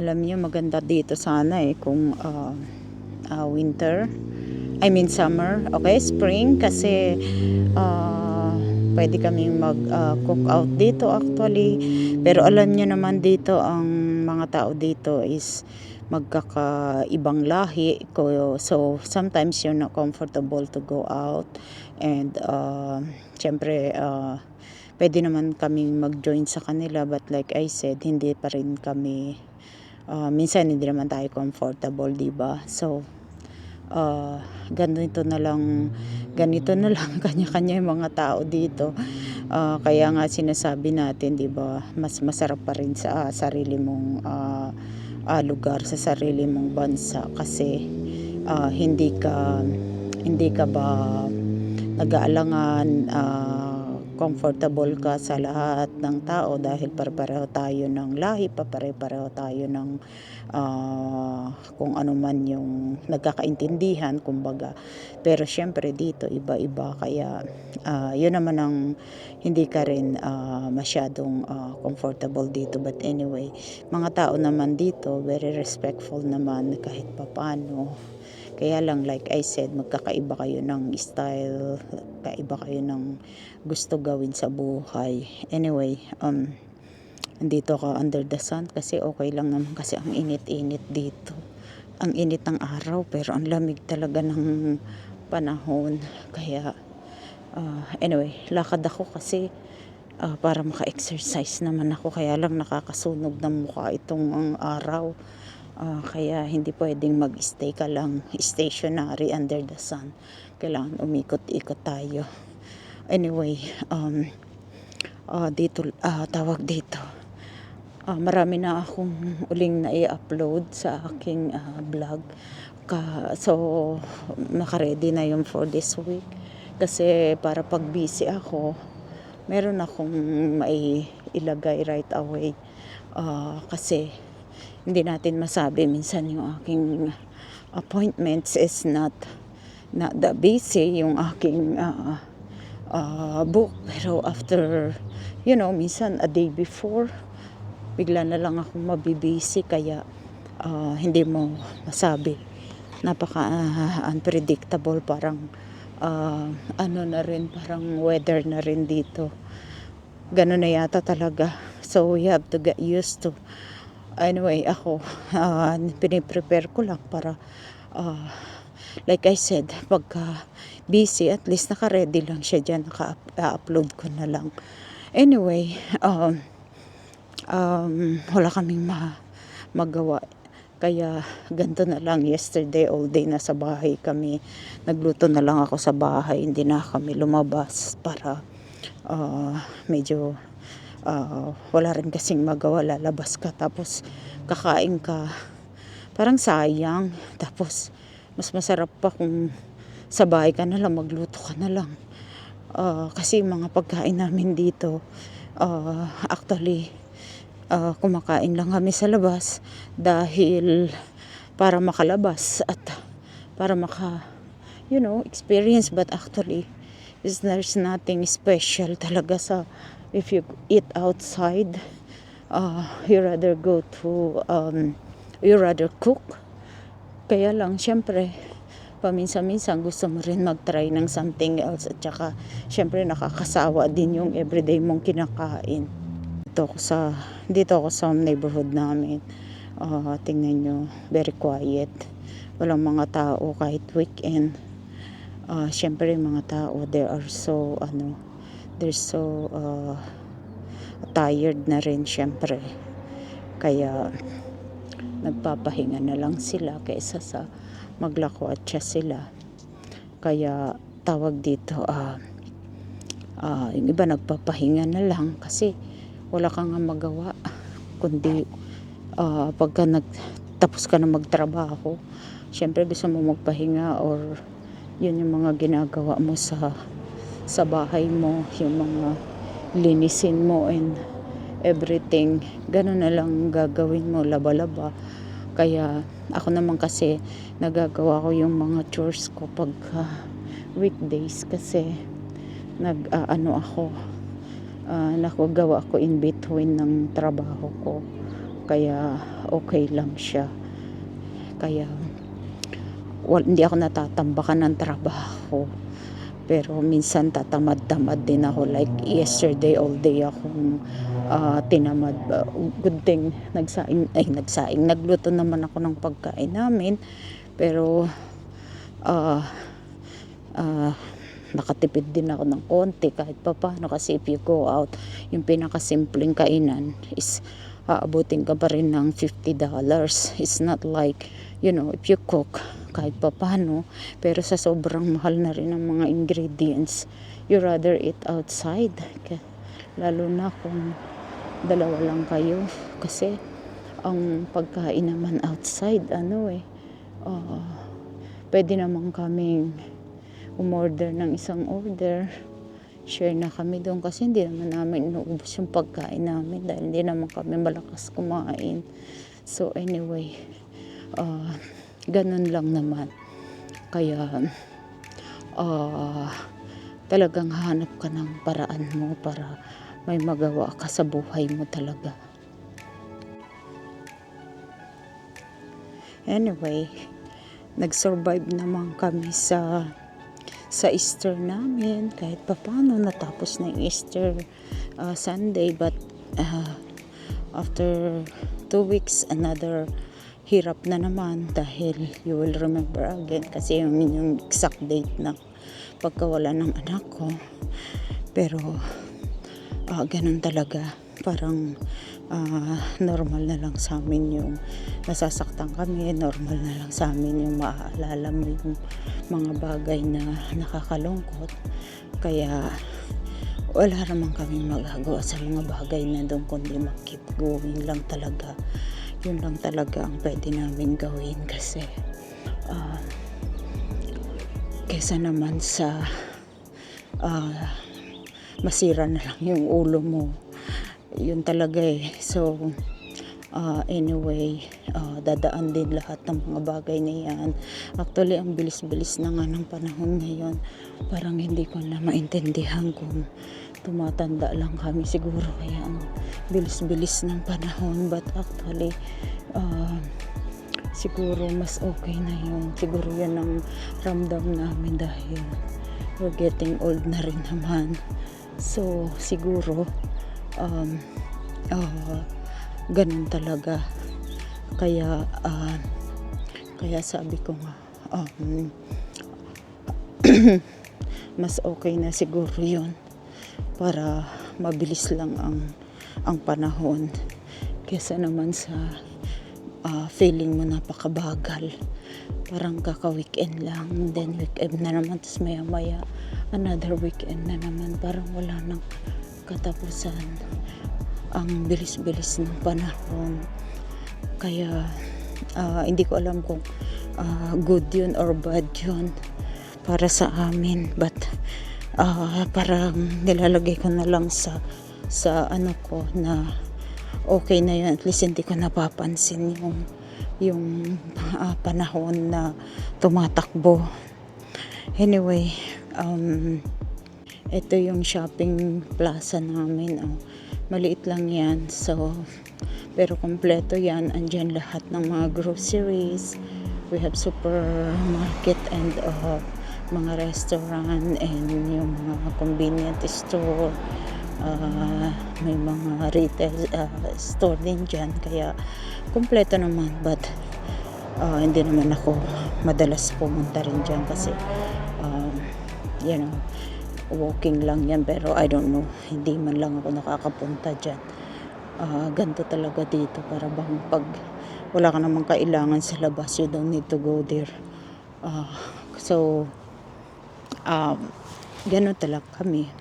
Alam niyo maganda dito sana eh kung ah, ah, winter. I mean summer, okay, spring kasi ah, pwede kaming mag ah, cook out dito actually. Pero alam niyo naman dito ang mga tao dito is magkakaibang lahi ko so sometimes you're not comfortable to go out and uh, syempre uh, pwede naman kaming mag-join sa kanila but like I said hindi pa rin kami uh, minsan hindi naman tayo comfortable di ba? So uh, ganito na lang ganito na lang kanya-kanya yung mga tao dito. Uh, kaya nga sinasabi natin di ba mas masarap pa rin sa sarili mong uh, uh, lugar sa sarili mong bansa. Kasi uh, hindi ka hindi ka ba nag-aalangan uh, comfortable ka sa lahat ng tao dahil pare-pareho tayo ng lahi, pare-pareho tayo ng uh, kung ano man yung nagkakaintindihan, kumbaga. Pero syempre dito iba-iba kaya uh, yun naman ang hindi ka rin uh, masyadong uh, comfortable dito. But anyway, mga tao naman dito very respectful naman kahit papano. Kaya lang, like I said, magkakaiba kayo ng style, kaiba kayo ng gusto gawin sa buhay. Anyway, um, andito ka under the sun kasi okay lang naman kasi ang init-init dito. Ang init ng araw pero ang lamig talaga ng panahon. Kaya, uh, anyway, lakad ako kasi uh, para maka-exercise naman ako. Kaya lang nakakasunog ng mukha itong ang araw. Uh, kaya hindi pwedeng mag-stay ka lang stationary under the sun. Kailangan umikot-ikot tayo. Anyway, um, uh, dito, uh, tawag dito. Uh, marami na akong uling na i-upload sa aking uh, vlog. Ka, so, nakaready na yun for this week. Kasi para pag busy ako, meron akong mai ilagay right away. Uh, kasi hindi natin masabi. Minsan yung aking appointments is not not that busy yung aking uh, uh, book. Pero after you know minsan a day before bigla na lang ako mabibisi. Kaya uh, hindi mo masabi. Napaka uh, unpredictable. Parang uh, ano na rin parang weather na rin dito. Ganun na yata talaga. So we have to get used to anyway ako uh, piniprepare ko lang para uh, like I said pagka busy at least naka-ready lang siya dyan. Naka-upload ko na lang. Anyway um, um, wala kaming ma magawa. Kaya ganito na lang. Yesterday all day na sa bahay kami. Nagluto na lang ako sa bahay. Hindi na kami lumabas para uh, medyo uh, wala rin kasing magawa lalabas ka tapos kakain ka. Parang sayang. Tapos mas masarap pa kung sa bahay ka na lang magluto ka na lang. Uh, kasi mga pagkain namin dito uh, actually uh, kumakain lang kami sa labas dahil para makalabas at para maka you know experience. But actually is there's nothing special talaga sa if you eat outside, uh, you rather go to, um, you rather cook. Kaya lang, syempre, paminsan-minsan gusto mo rin mag-try ng something else at saka syempre nakakasawa din yung everyday mong kinakain. Dito ako sa, dito ako sa neighborhood namin. Uh, tingnan nyo, very quiet. Walang mga tao kahit weekend. Uh, syempre mga tao, they are so, ano, they're so uh, tired na rin syempre. Kaya nagpapahinga na lang sila kaysa sa maglako at siya sila. Kaya tawag dito uh, uh, yung iba nagpapahinga na lang kasi wala kang magawa. Kundi uh, pagka nagtapos ka na magtrabaho syempre gusto mo magpahinga or yun yung mga ginagawa mo sa sa bahay mo, yung mga linisin mo and everything. Ganun na lang gagawin mo, laba-laba. Kaya ako naman kasi nagagawa ko yung mga chores ko pag uh, weekdays kasi nag uh, ako uh, nakagawa ko in between ng trabaho ko Kaya okay lang siya. Kaya wal, hindi ako natatambakan ng trabaho. Pero minsan tatamad-tamad din ako. Like yesterday all day akong ah, tinamad. Uh, good thing nagsaing, ay nagsaing. Nagluto naman ako ng pagkain namin. Pero ah ah, nakatipid din ako ng konti kahit pa paano kasi if you go out yung pinakasimpleng kainan is aabutin ka pa rin ng $50 it's not like you know if you cook kahit pa paano pero sa sobrang mahal na rin ng mga ingredients you rather eat outside lalo na kung dalawa lang kayo kasi ang pagkain naman outside ano eh ah, pwede naman kaming umorder ng isang order. Share na kami doon kasi hindi naman namin inuubos yung pagkain namin dahil hindi naman kami malakas kumain. So anyway, ah ganun lang naman. Kaya ah talagang hanap ka ng paraan mo para may magawa ka sa buhay mo talaga. Anyway, nag-survive naman kami sa sa Easter namin kahit papano natapos na yung Easter uh, Sunday but uh, after two weeks another hirap na naman dahil you will remember again kasi yung, yung exact date na pagkawala ng anak ko. Pero ah, ganun talaga. Parang ah, normal na lang sa amin yung nasasaktan kami normal na lang sa amin yung maaalala mo yung mga bagay na nakakalungkot. Kaya wala naman kami magagawa sa mga bagay na doon kundi mag-keep going lang talaga yun lang talaga ang pwede namin gawin kasi ah, kesa naman sa ah, masira na lang yung ulo mo. Yun talaga eh. So ah, anyway ah, dadaan din lahat ng mga bagay na yan. Actually ang bilis-bilis na nga ng panahon ngayon. Parang hindi ko na maintindihan kung tumatanda lang kami siguro. Kaya ang bilis-bilis ng panahon. But actually ah, siguro mas okay na yun siguro yan ang ramdam namin dahil we're getting old na rin naman. So siguro um, ah, ganun talaga. Kaya ah, kaya sabi ko nga um, mas okay na siguro yun para mabilis lang ang ang panahon kesa naman sa ah, feeling mo napakabagal. Parang kaka-weekend lang then weekend na naman tapos maya maya another weekend na naman. Parang wala nang katapusan ang bilis-bilis ng panahon. Kaya ah, hindi ko alam kung ah, good yun or bad yun para sa amin. But ah, parang nilalagay ko na lang sa sa ano ko na okay na yun. At least hindi ko napapansin yung yung ah, panahon na tumatakbo. Anyway um, ito yung shopping plaza namin. Oh. maliit lang yan. So pero kompleto yan. Andyan lahat ng mga groceries. We have supermarket and uh, mga restaurant and yung mga convenient store. Uh, may mga retail uh, store din dyan. Kaya kompleto naman. But uh, hindi naman ako madalas pumunta rin dyan kasi um, you know walking lang yan. Pero I don't know. Hindi man lang ako nakakapunta dyan. Ah, ganito talaga dito para bang pag wala ka namang kailangan sa labas you don't need to go there. Ah, so um, ganun talaga kami